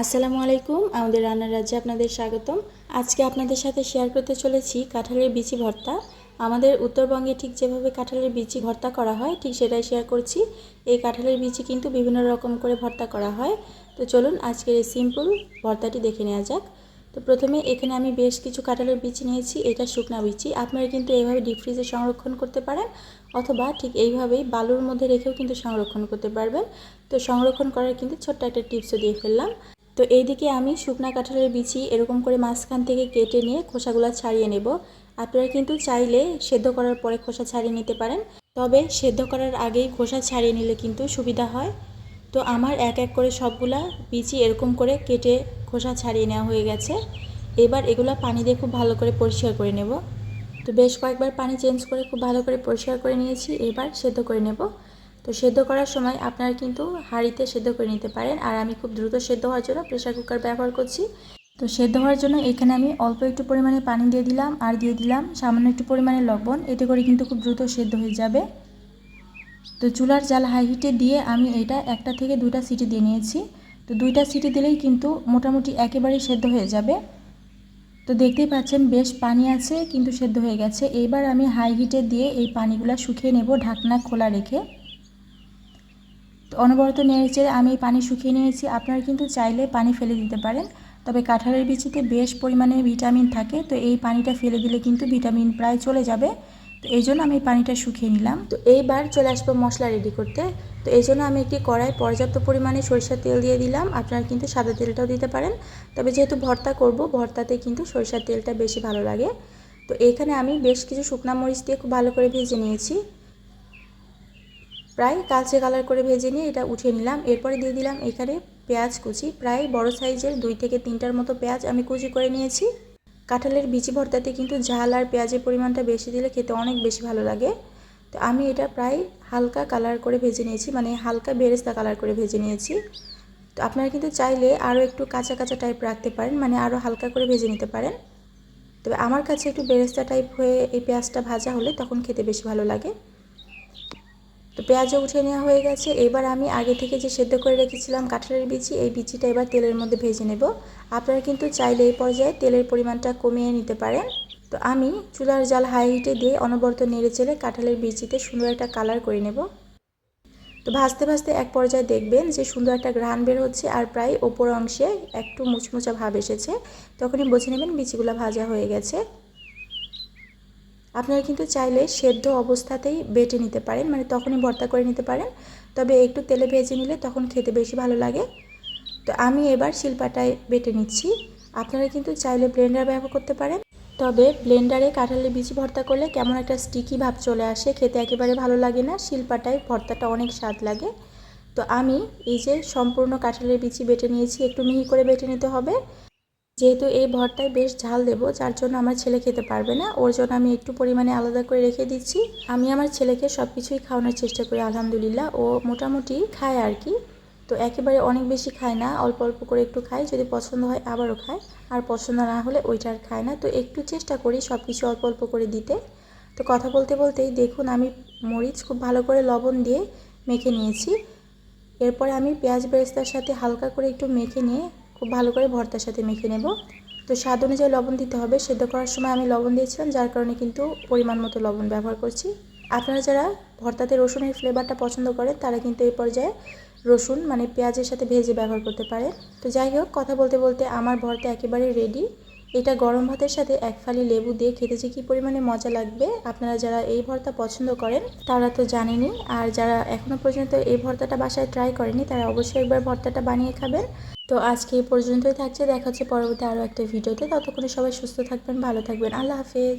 আসসালামু আলাইকুম, আমাদের রান্নার রাজ্যে আপনাদের স্বাগতম। আজকে আপনাদের সাথে শেয়ার করতে চলেছি কাঁঠালের বিচি ভর্তা। আমাদের উত্তরবঙ্গে ঠিক যেভাবে কাঁঠালের বিচি ভর্তা করা হয়, ঠিক সেটাই শেয়ার করছি। এই কাঁঠালের বিচি কিন্তু বিভিন্ন রকম করে ভর্তা করা হয়। তো চলুন আজকের এই সিম্পল ভর্তাটি দেখে নেওয়া যাক। তো প্রথমে এখানে আমি বেশ কিছু কাঁঠালের বিচি নিয়েছি, এটা শুকনা বিচি। আপনারা কিন্তু এইভাবে ডিপ ফ্রিজে সংরক্ষণ করতে পারেন, অথবা ঠিক এইভাবেই বালুর মধ্যে রেখেও কিন্তু সংরক্ষণ করতে পারবেন। তো সংরক্ষণ করার কিন্তু ছোট্ট একটা টিপসও দিয়ে ফেললাম। তো এইদিকে আমি শুকনা কাঁঠালের বিচি এরকম করে মাঝখান থেকে কেটে নিয়ে খোসাগুলো ছাড়িয়ে নেব। আপনারা কিন্তু চাইলে সেদ্ধ করার পরে খোসা ছাড়িয়ে নিতে পারেন। তবে সেদ্ধ করার আগেই খোসা ছাড়িয়ে নিলে কিন্তু সুবিধা হয়। তো আমার এক এক করে সবগুলা বিচি এরকম করে কেটে খোসা ছাড়িয়ে নেওয়া হয়ে গেছে। এবার এগুলো পানি দিয়ে খুব ভালো করে পরিষ্কার করে নেব। তো বেশ কয়েকবার পানি চেঞ্জ করে খুব ভালো করে পরিষ্কার করে নিয়েছি। এবার সেদ্ধ করে নেব। তো সেদ্ধ করার সময় আপনারা কিন্তু হাঁড়িতে সেদ্ধ করে নিতে পারেন। আর আমি খুব দ্রুত সেদ্ধ হওয়ার জন্য প্রেশার কুকার ব্যবহার করছি। তো সেদ্ধ হওয়ার জন্য এখানে আমি অল্প একটু পরিমাণে পানি দিয়ে দিলাম আর দিয়ে দিলাম সামান্য একটু পরিমাণে লবণ। এতে করে কিন্তু খুব দ্রুত সেদ্ধ হয়ে যাবে। তো চুলার জাল হাই হিটে দিয়ে আমি এটা একটা থেকে দুইটা সিটি দিয়ে নিয়েছি। তো দুইটা সিটি দিলেই কিন্তু মোটামুটি একেবারেই সেদ্ধ হয়ে যাবে। তো দেখতেই পাচ্ছেন বেশ পানি আছে, কিন্তু সেদ্ধ হয়ে গেছে। এইবার আমি হাই হিটে দিয়ে এই পানিগুলো শুকিয়ে নেব ঢাকনা খোলা রেখে। অনবরত নেড়ে চেড়ে আমি পানি শুকিয়ে নিয়েছি। আপনারা কিন্তু চাইলে পানি ফেলে দিতে পারেন। তবে কাঁঠালের বিচিতে বেশ পরিমাণে ভিটামিন থাকে। তো এই পানিটা ফেলে দিলে কিন্তু ভিটামিন প্রায় চলে যাবে। তো এই জন্য আমি পানিটা শুকিয়ে নিলাম। তো এইবার চলে আসব মশলা রেডি করতে। তো এই জন্য আমি একটি কড়াই পর্যাপ্ত পরিমাণে সরিষার তেল দিয়ে দিলাম। আপনারা কিন্তু সাদা তেলটাও দিতে পারেন। তবে যেহেতু ভর্তা করব, ভর্তাতে কিন্তু সরিষার তেলটা বেশি ভালো লাগে। তো এখানে আমি বেশ কিছু শুকনা মরিচ দিয়ে খুব ভালো করে ভেজে নিয়েছি। প্রায় কালচে কালার করে ভেজে নিয়ে এটা উঠিয়ে নিলাম। এরপরে দিয়ে দিলাম এখানে পেঁয়াজ কুচি। প্রায় বড় সাইজের দুই থেকে তিনটার মতো পেঁয়াজ আমি কুচি করে নিয়েছি। কাঁঠালের বিচি ভর্তাতে কিন্তু ঝাল আর পেঁয়াজের পরিমাণটা বেশি দিলে খেতে অনেক বেশি ভালো লাগে। তো আমি এটা প্রায় হালকা কালার করে ভেজে নিয়েছি মানে হালকা বেরেস্তা কালার করে ভেজে নিয়েছি। তো আপনারা কিন্তু চাইলে আরও একটু কাঁচা কাঁচা টাইপ রাখতে পারেন মানে আরও হালকা করে ভেজে নিতে পারেন। তবে আমার কাছে একটু বেরেস্তা টাইপ হয়ে এই পেঁয়াজটা ভাজা হলে তখন খেতে বেশি ভালো লাগে। তো পেঁয়াজও উঠে নেওয়া হয়ে গেছে। এবার আমি আগে থেকে যে সেদ্ধ করে রেখেছিলাম কাঁঠালের বিচি, এই বিচিটা এবার তেলের মধ্যে ভেজে নেব। আপনারা কিন্তু চাইলে এই পর্যায়ে তেলের পরিমাণটা কমিয়ে নিতে পারেন। তো আমি চুলার জাল হাই হিটে দিয়ে অনবরত নেড়ে চেড়ে কাঁঠালের বিচিতে সুন্দর একটা কালার করে নেব। তো ভাজতে ভাজতে এক পর্যায়ে দেখবেন যে সুন্দর একটা ঘ্রাণ বের হচ্ছে আর প্রায় ওপর অংশে একটু মুচমুচা ভাব এসেছে। তখনই বুঝে নেবেন বিচিগুলো ভাজা হয়ে গেছে। আপনারা কিন্তু চাইলে সেদ্ধ অবস্থাতেই বেটে নিতে পারেন মানে তখনই ভর্তা করে নিতে পারেন। তবে একটু তেলে ভেজে নিলে তখন খেতে বেশি ভালো লাগে। তো আমি এবার শিলপাটায় বেটে নিচ্ছি। আপনারা কিন্তু চাইলে ব্লেন্ডার ব্যবহার করতে পারেন। তবে ব্লেন্ডারে কাঁঠালের বিচি ভর্তা করলে কেমন একটা স্টিকি ভাব চলে আসে, খেতে একেবারে ভালো লাগে না। শিলপাটায় ভর্তাটা অনেক স্বাদ লাগে। তো আমি এই যে সম্পূর্ণ কাঁঠালের বিচি বেটে নিয়েছি, একটু মিহি করে বেটে নিতে হবে। যেহেতু এই ভরটায় বেশ ঝাল দেব, যার জন্য আমার ছেলে খেতে পারবে না। ওর জন্য আমি একটু পরিমাণে আলাদা করে রেখে দিচ্ছি। আমি আমার ছেলেকে সব কিছুই খাওয়ানোর চেষ্টা করি, আলহামদুলিল্লাহ। ও মোটামুটি খায় আর কি। তো একেবারে অনেক বেশি খায় না, অল্প অল্প করে একটু খায়, যদি পছন্দ হয় আবারও খায়। আর পছন্দ না হলে ওইটা আর খায় না। তো একটু চেষ্টা করি সব কিছু অল্প অল্প করে দিতে। তো কথা বলতে বলতেই দেখুন, আমি মরিচ খুব ভালো করে লবণ দিয়ে মেখে নিয়েছি। এরপরে আমি পেঁয়াজ বেরেস্তার সাথে হালকা করে একটু মেখে নিয়ে খুব ভালো করে ভর্তার সাথে মেখে নেব। তো স্বাদ অনুযায়ী লবণ দিতে হবে। সেদ্ধ করার সময় আমি লবণ দিয়েছিলাম, যার কারণে কিন্তু পরিমাণ মতো লবণ ব্যবহার করছি। আপনারা যারা ভর্তাতে রসুনের ফ্লেভারটা পছন্দ করেন, তারা কিন্তু এই পর্যায়ে রসুন মানে পেঁয়াজের সাথে ভেজে ব্যবহার করতে পারে তো যাই হোক, কথা বলতে বলতে আমার ভর্তা একেবারে রেডি এটা গরম ভাতের সাথে এক ফালি লেবু দিয়ে খেতে যে কি পরিমাণে মজা লাগবে, আপনারা যারা এই ভর্তা পছন্দ করেন, তারা তো জানেনই। আর যারা এখনও পর্যন্ত এই ভর্তাটা বাসায় ট্রাই করেনি, তারা অবশ্যই একবার ভর্তাটা বানিয়ে খাবেন। তো আজকে এই পর্যন্তই থাকছে, দেখা হচ্ছে পরবর্তী আরও একটা ভিডিওতে। ততক্ষণে সবাই সুস্থ থাকবেন, ভালো থাকবেন। আল্লাহ হাফেজ।